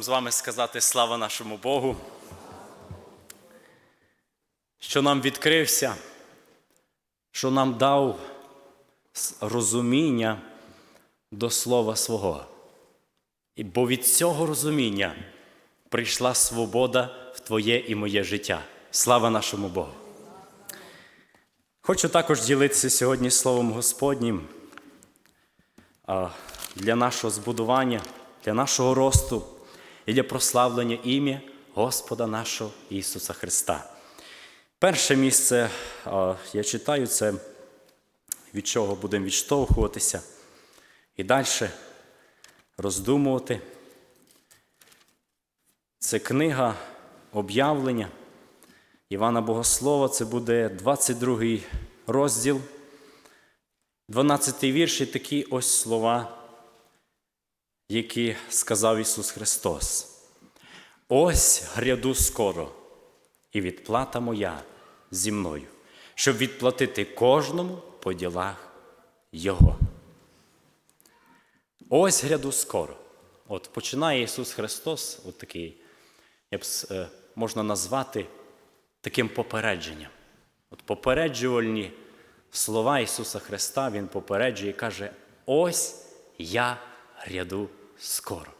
з вами сказати слава нашому Богу, що нам відкрився, що нам дав розуміння до слова свого. І бо від цього розуміння прийшла свобода в Твоє і моє життя. Слава нашому Богу. Хочу також ділитися сьогодні Словом Господнім для нашого збудування, для нашого росту і для прославлення ім'я Господа нашого Ісуса Христа. Перше місце я читаю це, від чого будемо відштовхуватися і далі роздумувати. Це книга об'явлення Івана Богослова, це буде 22 розділ, 12 вірш і такі ось слова, які сказав Ісус Христос. Ось гряду скоро, і відплата моя зі мною, щоб відплатити кожному по ділах Його. Ось гряду скоро. От починає Ісус Христос, от такий, як е, можна назвати таким попередженням. От попереджувальні слова Ісуса Христа Він попереджує і каже: ось я гряду скоро.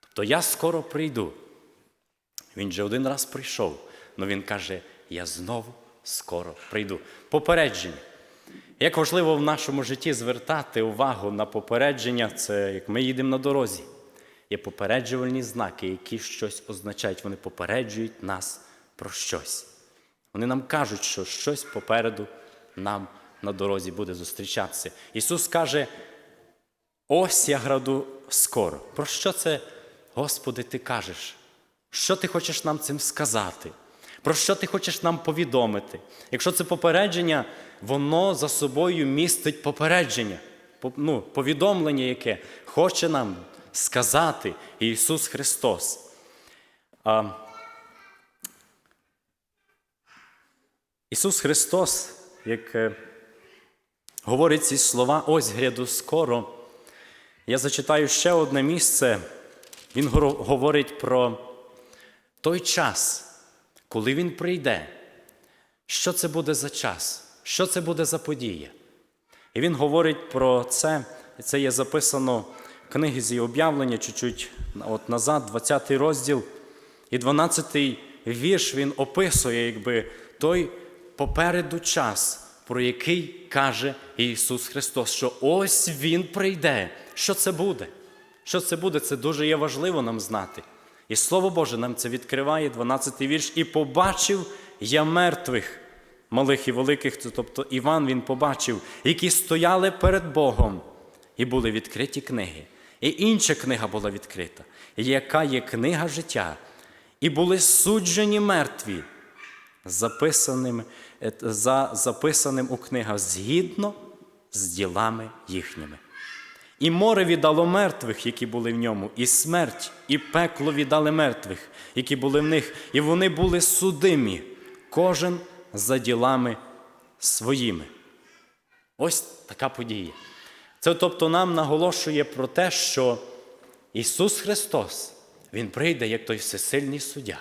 Тобто я скоро прийду. Він же один раз прийшов, але він каже: я знову скоро прийду. Попередження. Як важливо в нашому житті звертати увагу на попередження, це як ми їдемо на дорозі. Є попереджувальні знаки, які щось означають. Вони попереджують нас про щось. Вони нам кажуть, що щось попереду нам на дорозі буде зустрічатися. Ісус каже: ось я граду скоро. Про що це, Господи, Ти кажеш? Що ти хочеш нам цим сказати? Про що ти хочеш нам повідомити? Якщо це попередження, воно за собою містить попередження, ну, повідомлення, яке хоче нам сказати Ісус Христос. А, Ісус Христос, як е, говорить ці слова, ось гряду скоро. Я зачитаю ще одне місце. Він говорить про той час, коли Він прийде. Що це буде за час? Що це буде за подія? І він говорить про це, це є записано в книгі зі об'явлення, чуть-чуть от назад, 20 розділ. І 12 вірш він описує, якби той попереду час, про який каже Ісус Христос, що ось Він прийде. Що це буде? Що це буде? Це дуже є важливо нам знати. І Слово Боже нам це відкриває, 12 вірш. І побачив я мертвих, малих і великих, тобто Іван він побачив, які стояли перед Богом, і були відкриті книги. І інша книга була відкрита, яка є книга життя, і були суджені мертві, записаним, е, за записаним у книгах згідно з ділами їхніми. І море віддало мертвих, які були в ньому, і смерть, і пекло віддали мертвих, які були в них, і вони були судимі, кожен за ділами своїми. Ось така подія. Це тобто нам наголошує про те, що Ісус Христос, Він прийде як той всесильний суддя,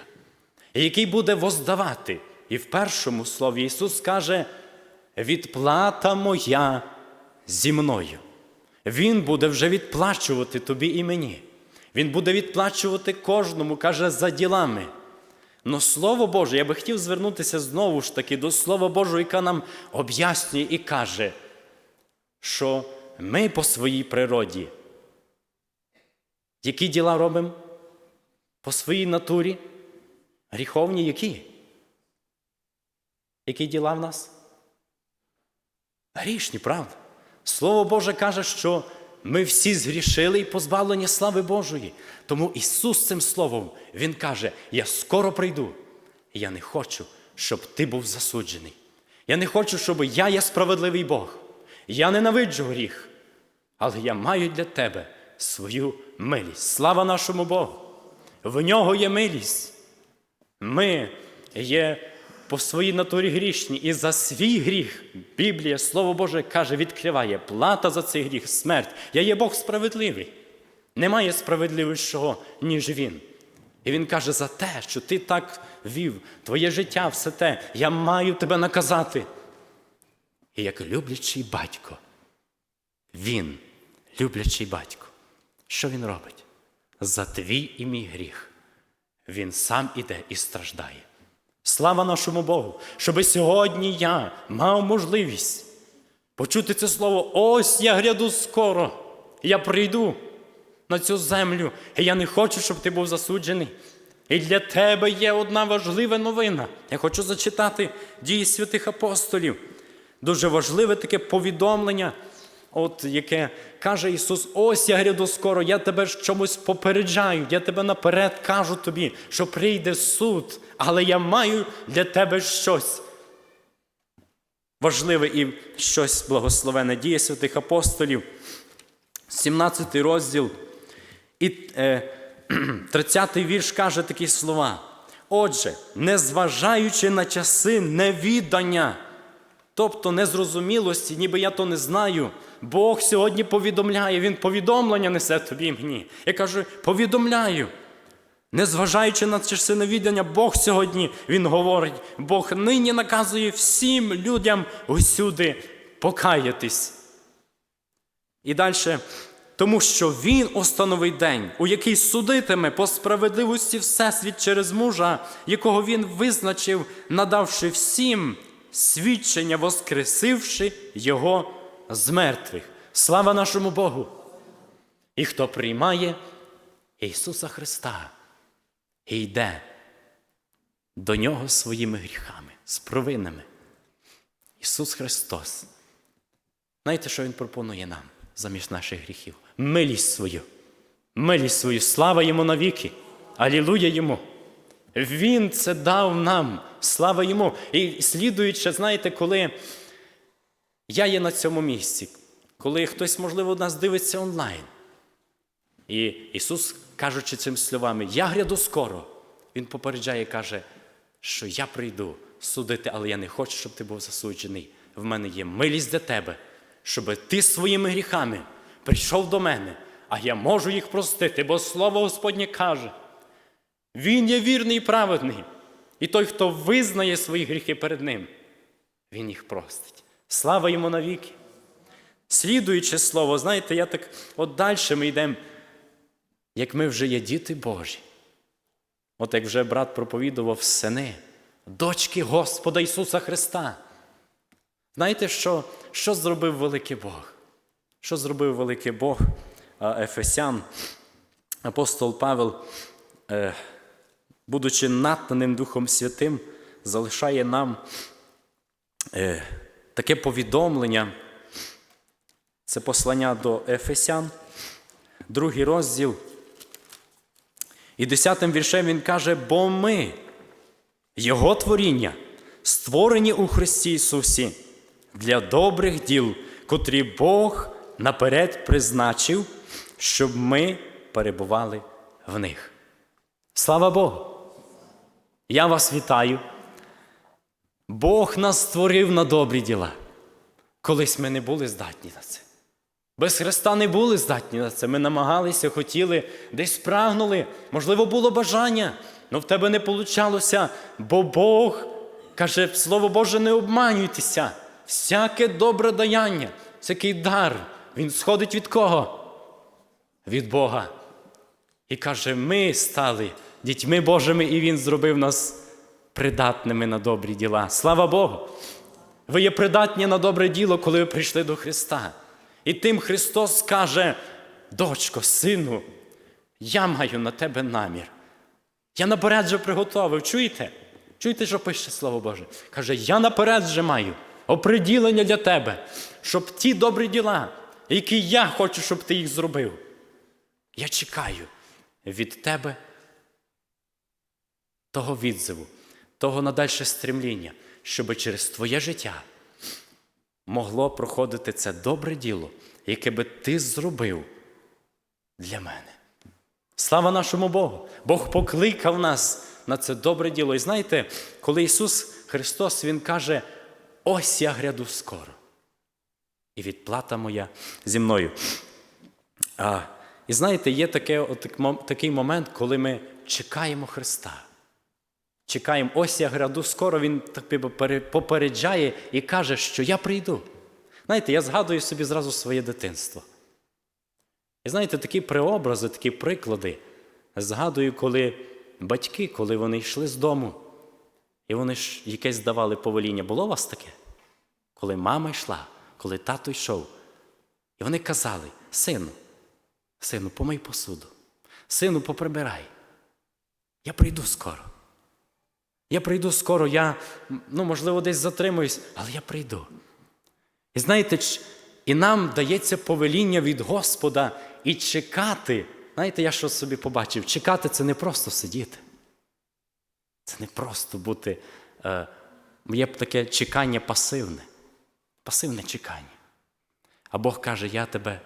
який буде воздавати. І в першому слові Ісус каже: відплата моя зі мною. Він буде вже відплачувати тобі і мені. Він буде відплачувати кожному, каже, за ділами. Но Слово Боже, я би хотів звернутися знову ж таки до Слова Божого, яка нам об'яснює і каже, що ми по своїй природі, які діла робимо? По своїй натурі? Гріховні які? Які діла в нас? Грішні, правда? Слово Боже каже, що ми всі згрішили і позбавлені слави Божої. Тому Ісус цим Словом, Він каже: Я скоро прийду. Я не хочу, щоб ти був засуджений. Я не хочу, щоб я є справедливий Бог. Я ненавиджу гріх, але я маю для тебе свою милість. Слава нашому Богу! В нього є милість. Ми є по своїй натурі грішні, і за свій гріх Біблія, Слово Боже, каже, відкриває плата за цей гріх, смерть. Я є Бог справедливий. Немає справедливішого, ніж він. І він каже: за те, що ти так вів, твоє життя, все те, я маю тебе наказати. І як люблячий батько, він, люблячий батько, що він робить? За твій і мій гріх. Він сам іде і страждає. Слава нашому Богу, щоби сьогодні я мав можливість почути це слово. Ось я гряду скоро. Я прийду на цю землю, і я не хочу, щоб ти був засуджений. І для тебе є одна важлива новина. Я хочу зачитати дії святих апостолів. Дуже важливе таке повідомлення, от яке каже Ісус: ось я гряду скоро, я тебе чомусь попереджаю, я тебе наперед кажу тобі, що прийде суд, але я маю для тебе щось. Важливе і щось благословене діє святих апостолів, 17 розділ. І е, 30-й вірш каже такі слова. Отже, незважаючи на часи невідання, тобто незрозумілості, ніби я то не знаю, Бог сьогодні повідомляє, Він повідомлення несе тобі мені. Я кажу, повідомляю. Незважаючи на часи невідання, Бог сьогодні Він говорить, Бог нині наказує всім людям усюди покаятись. І далі, тому що Він установить день, у який судитиме по справедливості Всесвіт через мужа, якого Він визначив, надавши всім свідчення, воскресивши Його з мертвих. Слава нашому Богу! І хто приймає Ісуса Христа і йде до Нього своїми гріхами, з провинами. Ісус Христос. Знаєте, що Він пропонує нам замість наших гріхів? Милість свою. Милість свою. Слава йому навіки. Алілуя йому. Він це дав нам. Слава йому. І слідуючи, знаєте, коли я є на цьому місці, коли хтось, можливо, нас дивиться онлайн. І Ісус, кажучи цими словами, я гряду скоро, Він попереджає і каже, що я прийду судити, але я не хочу, щоб ти був засуджений. В мене є милість для тебе, щоб ти своїми гріхами прийшов до мене, а я можу їх простити, бо Слово Господнє каже. Він є вірний і праведний. І той, хто визнає свої гріхи перед Ним, Він їх простить. Слава йому навіки. Слідуючи слово, знаєте, я так от далі ми йдемо, як ми вже є діти Божі. От як вже брат проповідував сини, дочки Господа Ісуса Христа. Знаєте, що, що зробив великий Бог? Що зробив великий Бог Ефесян, апостол Павел, е, будучи натнаним Духом Святим, залишає нам е, таке повідомлення. Це послання до Ефесян, другий розділ. І десятим віршем він каже: бо ми, Його творіння, створені у Христі Ісусі для добрих діл, котрі Бог наперед призначив, щоб ми перебували в них. Слава Богу! Я вас вітаю. Бог нас створив на добрі діла. Колись ми не були здатні на це. Без Христа не були здатні на це. Ми намагалися, хотіли, десь прагнули, можливо, було бажання, але в тебе не вийшло, бо Бог каже, Слово Боже, не обманюйтеся. Всяке добре даяння, всякий дар, він сходить від кого? Від Бога. І каже, ми стали дітьми Божими, і Він зробив нас придатними на добрі діла. Слава Богу! Ви є придатні на добре діло, коли ви прийшли до Христа. І тим Христос каже, дочко, сину, я маю на тебе намір. Я наперед вже приготовив. Чуєте? Чуєте, що пише Слово Боже? Каже, я наперед вже маю оприділення для тебе, щоб ті добрі діла, які я хочу, щоб ти їх зробив. Я чекаю від тебе того відзиву, того надальше стремління, щоб через твоє життя могло проходити це добре діло, яке би ти зробив для мене. Слава нашому Богу! Бог покликав нас на це добре діло. І знаєте, коли Ісус Христос Він каже, ось я гряду скоро. І відплата моя зі мною. А І знаєте, є таке, от, такий момент, коли ми чекаємо Христа. Чекаємо, ось я гряду скоро, Він попереджає і каже, що я прийду. Знаєте, я згадую собі зразу своє дитинство. І знаєте, такі преобрази, такі приклади. Згадую, коли батьки, коли вони йшли з дому, і вони ж якесь давали повеління. Було у вас таке? Коли мама йшла, коли тато йшов, і вони казали: сину, сину, помий посуду, сину, поприбирай. Я прийду скоро. Я прийду скоро, я, ну, можливо, десь затримуюсь, але я прийду. І знаєте, і нам дається повеління від Господа і чекати. Знаєте, я що собі побачив? Чекати це не просто сидіти. Це не просто бути. Е, є таке чекання пасивне. Пасивне чекання. А Бог каже: Я тебе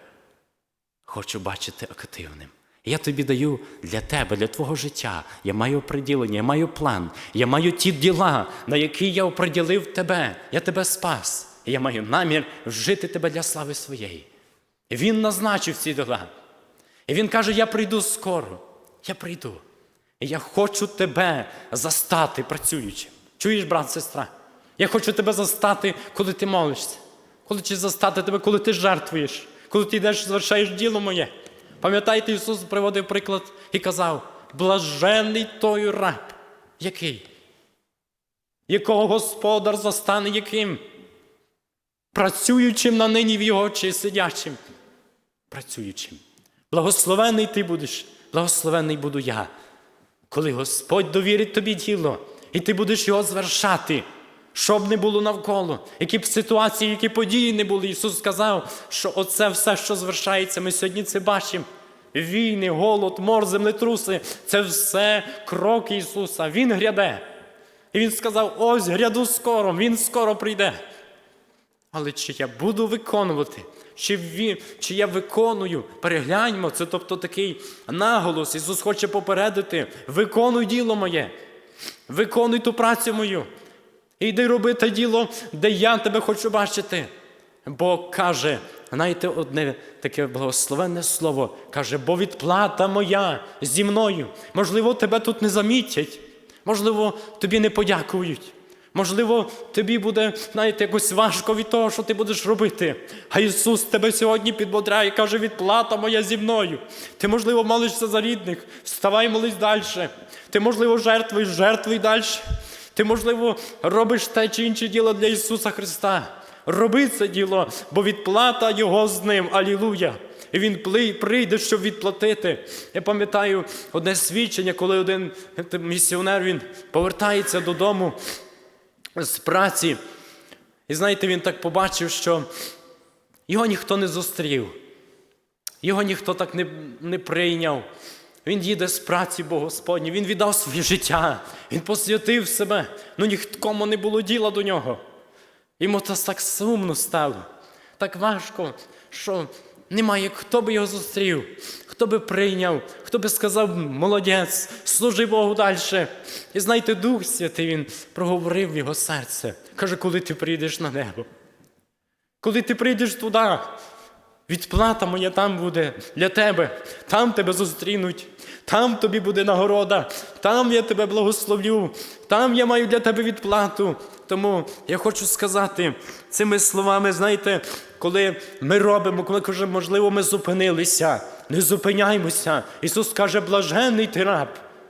хочу бачити активним. Я тобі даю для тебе, для твого життя. Я маю оприділення, я маю план, я маю ті діла, на які я оприділив тебе. Я тебе спас. Я маю намір вжити тебе для слави своєї. Він назначив ці діла. І він каже: Я прийду скоро. Я прийду. І я хочу тебе застати працюючим. Чуєш, брат, сестра? Я хочу тебе застати, коли ти молишся. Коли чи застати тебе, коли ти жертвуєш, коли ти йдеш, звершаєш діло моє. Пам'ятаєте, Ісус приводив приклад і казав: блажений той раб, який? Якого господар застане яким? Працюючим на нині в його чи сидячим? Працюючим. Благословений ти будеш, благословений буду я. Коли Господь довірить тобі діло, і ти будеш його звершати, що б не було навколо, які б ситуації, які події не були. Ісус сказав, що оце все, що звершається, ми сьогодні це бачимо. Війни, голод, мор, землетруси це все кроки Ісуса. Він гряде. І Він сказав: ось гряду скоро, Він скоро прийде. Але чи я буду виконувати, чи, ві- чи я виконую, перегляньмо, це тобто такий наголос. Ісус хоче попередити: виконуй діло моє, виконуй ту працю мою. І йди роби те діло, де я тебе хочу бачити. Бо каже, знаєте, одне таке благословенне слово, каже, бо відплата моя зі мною. Можливо, тебе тут не замітять, можливо, тобі не подякують. Можливо, тобі буде, знаєте, якось важко від того, що ти будеш робити. А Ісус тебе сьогодні підбодряє і каже, відплата моя зі мною. Ти, можливо, молишся за рідних, вставай, молись далі. Ти, можливо, жертвуєш, жертвуй далі. Ти, можливо, робиш те чи інше діло для Ісуса Христа. Роби це діло, бо відплата Його з ним. Алілуя! І він прийде, щоб відплатити. Я пам'ятаю одне свідчення, коли один місіонер він повертається додому з праці. І знаєте, він так побачив, що його ніхто не зустрів, його ніхто так не, не прийняв. Він їде з праці, бо Господні, він віддав своє життя, він посвятив себе, ну нікому не було діла до нього. Йому то так сумно стало, так важко, що немає, хто би його зустрів, хто би прийняв, хто би сказав, молодець, служи Богу далі. І знаєте, Дух Святий він проговорив в його серце. Каже, коли ти прийдеш на небо, коли ти прийдеш туди, відплата моя там буде для тебе, там тебе зустрінуть, там тобі буде нагорода, там я тебе благословлю, там я маю для тебе відплату. Тому я хочу сказати цими словами, знаєте, коли ми робимо, коли каже, можливо, ми зупинилися, не зупиняймося. Ісус каже, блаженний ти раб.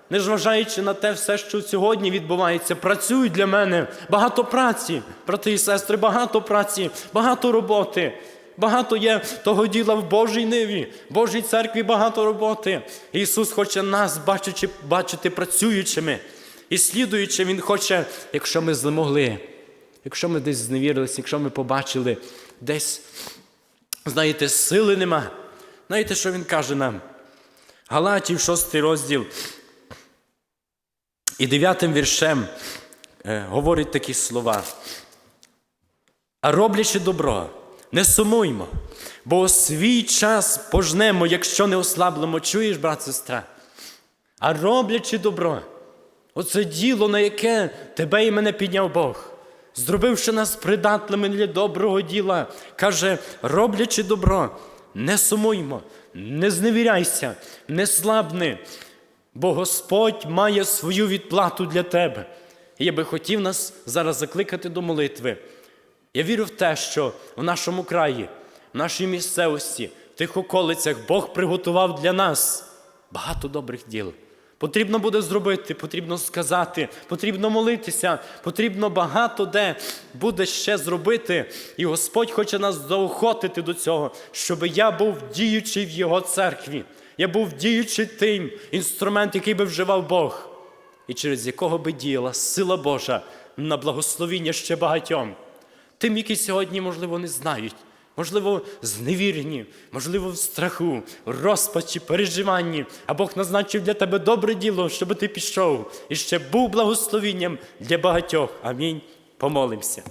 Незважаючи на те все, що сьогодні відбувається, працюй для мене. Багато праці, брати і сестри, багато праці, багато роботи. Багато є того діла в Божій ниві, в Божій церкві багато роботи. Ісус хоче нас бачити, бачити працюючими і слідуючи, Він хоче, якщо ми змогли, якщо ми десь зневірилися, якщо ми побачили десь, знаєте, сили нема. Знаєте, що Він каже нам? Галатів, 6 розділ. І дев'ятим віршем е, говорить такі слова. А роблячи добро, не сумуймо, бо свій час пожнемо, якщо не ослаблемо. Чуєш, брат, сестра? А роблячи добро, оце діло, на яке тебе і мене підняв Бог, зробивши нас придатними для доброго діла, каже, роблячи добро, не сумуймо, не зневіряйся, не слабни, бо Господь має свою відплату для тебе. І я би хотів нас зараз закликати до молитви. Я вірю в те, що в нашому краї, в нашій місцевості, в тих околицях Бог приготував для нас багато добрих діл. Потрібно буде зробити, потрібно сказати, потрібно молитися, потрібно багато де буде ще зробити. І Господь хоче нас заохотити до цього, щоб я був діючий в Його церкві. Я був діючий тим інструмент, який би вживав Бог, і через якого би діяла сила Божа на благословіння ще багатьом. Тим, які сьогодні, можливо, не знають, можливо, зневірені, можливо, в страху, розпачі, переживанні. А Бог назначив для тебе добре діло, щоб ти пішов і ще був благословінням для багатьох. Амінь. Помолимося.